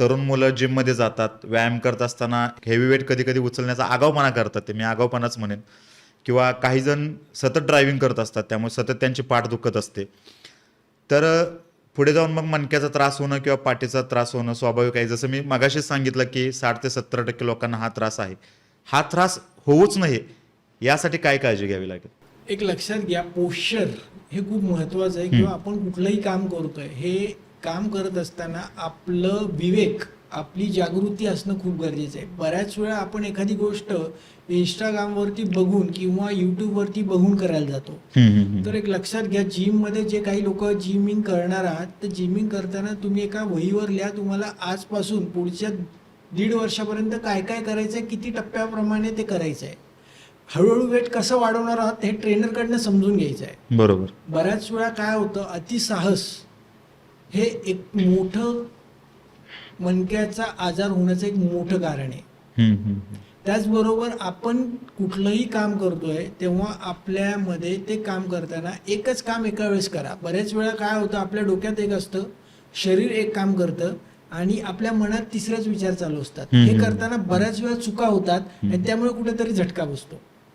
तरुण मुलं जिममध्ये जातात व्यायाम करत असताना हेवी वेट कधी कधी उचलण्याचा आगावपणा करतात ते मी आगावपणाच म्हणेन. किंवा काही जण सतत ड्रायव्हिंग करत असतात त्यामुळे सतत त्यांची पाठ दुखत असते. तर पुढे जाऊन मग मणक्याचा त्रास होणं किंवा पाठीचा त्रास होणं स्वाभाविक आहे. जसं मी मगाशीच सांगितलं की साठ ते सत्तर टक्के लोकांना हा त्रास आहे. हा त्रास होऊच नये यासाठी काय काळजी घ्यावी लागेल? एक लक्षात घ्या पोश्चर हे खूप महत्वाचं आहे. किंवा आपण कुठलंही काम करतोय हे काम करत असताना आपलं विवेक आपली जागृती असणं खूप गरजेचं आहे. बऱ्याच वेळा आपण एखादी गोष्ट इंस्टाग्रामवरती बघून किंवा युट्यूबवरती बघून करायला जातो. तर एक लक्षात घ्या जिममध्ये जे काही लोक जिमिंग करणार आहात तर जिमिंग करताना तुम्ही एका वहीवर लिहा तुम्हाला आजपासून पुढच्या दीड वर्षापर्यंत काय काय करायचं आहे किती टप्प्याप्रमाणे ते करायचं आहे हळूहळू वेट कसं वाढवणार आहात हे ट्रेनरकडनं समजून घ्यायचं आहे बरोबर. बऱ्याच वेळा काय होतं अतिसाहस हे एक मोठं मणक्याचा आजार होण्याचं एक मोठं कारण आहे. त्याचबरोबर आपण कुठलंही काम करतोय तेव्हा आपल्यामध्ये ते काम करताना एकच काम एका वेळेस करा. बऱ्याच वेळा काय होतं आपल्या डोक्यात एक असतं शरीर एक काम करतं आणि आपल्या मनात तिसरेच विचार चालू असतात. हे करताना बऱ्याच वेळा चुका होतात आणि त्यामुळे कुठेतरी झटका बसतो.